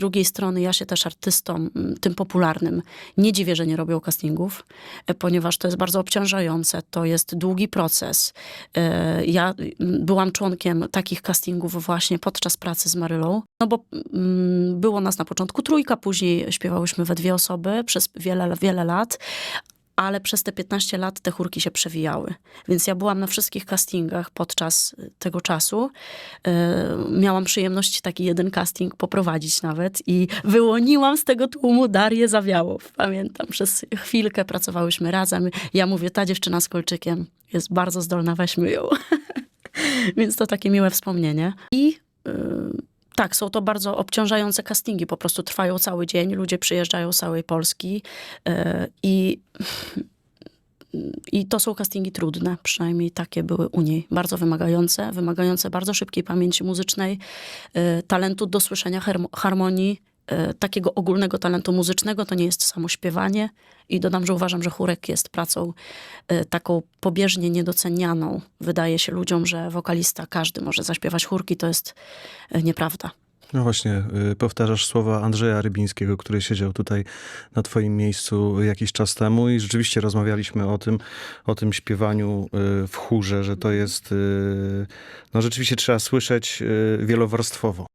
drugiej strony ja się też artystom, tym popularnym, nie dziwię, że nie robią castingów, e, ponieważ to jest bardzo obciążające, to jest długi proces. E, Ja byłam członkiem takich castingów właśnie podczas pracy z Marylą, no bo było nas na początku trójka, później śpiewałyśmy we dwie osoby przez wiele, wiele lat, ale przez te 15 lat te chórki się przewijały. Więc ja byłam na wszystkich castingach podczas y, tego czasu. E, Miałam przyjemność taki jeden casting poprowadzić nawet i wyłoniłam z tego tłumu Darię Zawiałow. Pamiętam, przez chwilkę pracowałyśmy razem. Ja mówię, ta dziewczyna z kolczykiem jest bardzo zdolna, weźmy ją. Więc to takie miłe wspomnienie. I y, tak, są to bardzo obciążające castingi, po prostu trwają cały dzień, ludzie przyjeżdżają z całej Polski y, i, i to są castingi trudne, przynajmniej takie były u niej. Bardzo wymagające, wymagające bardzo szybkiej pamięci muzycznej, y, talentu do słyszenia harmo- harmonii, y, takiego ogólnego talentu muzycznego, to nie jest samo śpiewanie. I dodam, że uważam, że chórek jest pracą y, taką pobieżnie niedocenianą. Wydaje się ludziom, że wokalista każdy może zaśpiewać chórki, to jest nieprawda. No właśnie, y, powtarzasz słowa Andrzeja Rybińskiego, który siedział tutaj na twoim miejscu jakiś czas temu i rzeczywiście rozmawialiśmy o tym, o tym śpiewaniu y, w chórze, że to jest, y, no rzeczywiście trzeba słyszeć wielowarstwowo.